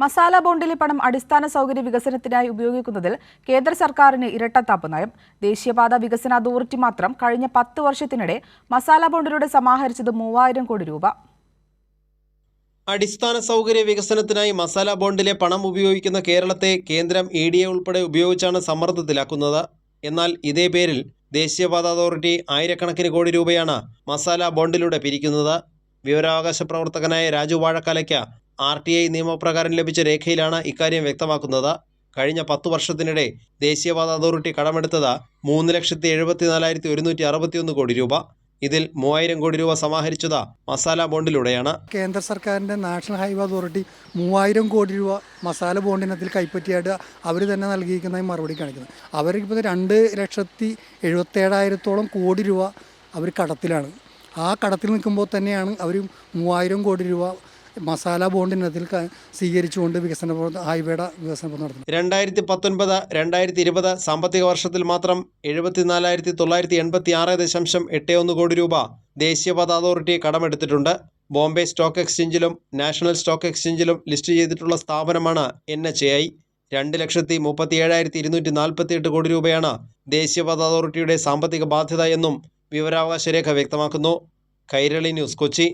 മസാല ബോണ്ടിലെ പണം അടിസ്ഥാന സൗകര്യ വികസനത്തിനായി ഉപയോഗിക്കുന്നതിൽ കേന്ദ്ര സർക്കാരിന് ഇരട്ടത്താപ്പ് നയം. ദേശീയപാത വികസന അതോറിറ്റി മാത്രം കഴിഞ്ഞ പത്ത് വർഷത്തിനിടെ മസാല ബോണ്ടിലൂടെ സമാഹരിച്ചത് മൂവായിരം കോടി രൂപ. അടിസ്ഥാന സൗകര്യ വികസനത്തിനായി മസാല ബോണ്ടിലെ പണം ഉപയോഗിക്കുന്ന കേരളത്തെ കേന്ദ്രം ഇ ഡി എ ഉൾപ്പെടെ ഉപയോഗിച്ചാണ് സമ്മർദ്ദത്തിലാക്കുന്നത്. എന്നാൽ ഇതേ പേരിൽ ദേശീയപാത അതോറിറ്റി ആയിരക്കണക്കിന് കോടി രൂപയാണ് മസാല ബോണ്ടിലൂടെ പിരിക്കുന്നത്. വിവരാവകാശ പ്രവർത്തകനായ രാജു വാഴക്കാലയ്ക്ക് ആർ ടി ഐ നിയമപ്രകാരം ലഭിച്ച രേഖയിലാണ് ഇക്കാര്യം വ്യക്തമാക്കുന്നത്. കഴിഞ്ഞ പത്തു വർഷത്തിനിടെ ദേശീയപാത അതോറിറ്റി കടമെടുത്തത് മൂന്ന് ലക്ഷത്തി എഴുപത്തി നാലായിരത്തി ഒരുന്നൂറ്റി അറുപത്തിയൊന്ന് കോടി രൂപ. ഇതിൽ മൂവായിരം കോടി രൂപ സമാഹരിച്ചത് മസാല ബോണ്ടിലൂടെയാണ്. കേന്ദ്ര സർക്കാരിന്റെ നാഷണൽ ഹൈവേ അതോറിറ്റി മൂവായിരം കോടി രൂപ മസാല ബോണ്ടിനത്തിൽ കൈപ്പറ്റിയായിട്ട് അവർ തന്നെ നൽകിയിരിക്കുന്നതായി മറുപടി കാണിക്കുന്നത് അവർക്കിപ്പോൾ രണ്ട് ലക്ഷത്തി എഴുപത്തേഴായിരത്തോളം കോടി രൂപ അവർ കടത്തിലാണ്. ആ കടത്തിൽ നിൽക്കുമ്പോൾ തന്നെയാണ് അവർ മൂവായിരം കോടി രൂപ മസാല ബോണ്ടിനത്തിൽ സ്വീകരിച്ചുകൊണ്ട് വികസന ഹൈവേയുടെ വികസന പ്രവർത്തനം നടത്തുന്നത് രണ്ടായിരത്തി പത്തൊൻപത് രണ്ടായിരത്തി ഇരുപത് സാമ്പത്തിക വർഷത്തിൽ മാത്രം എഴുപത്തിനാലായിരത്തി തൊള്ളായിരത്തി എൺപത്തി ആറ് ദശാംശം എട്ട് ഒന്ന് കോടി രൂപ ദേശീയപാത അതോറിറ്റി കടമെടുത്തിട്ടുണ്ട്. ബോംബെ സ്റ്റോക്ക് എക്സ്ചേഞ്ചിലും നാഷണൽ സ്റ്റോക്ക് എക്സ്ചേഞ്ചിലും ലിസ്റ്റ് ചെയ്തിട്ടുള്ള സ്ഥാപനമാണ് എൻ എച്ച് എ ഐ. രണ്ട് ലക്ഷത്തി മുപ്പത്തി ഏഴായിരത്തി ഇരുന്നൂറ്റി നാൽപ്പത്തി എട്ട് കോടി രൂപയാണ് ദേശീയപാത അതോറിറ്റിയുടെ സാമ്പത്തിക ബാധ്യത എന്നും വിവരാവകാശ രേഖ വ്യക്തമാക്കുന്നു. കൈരളി ന്യൂസ് കൊച്ചി.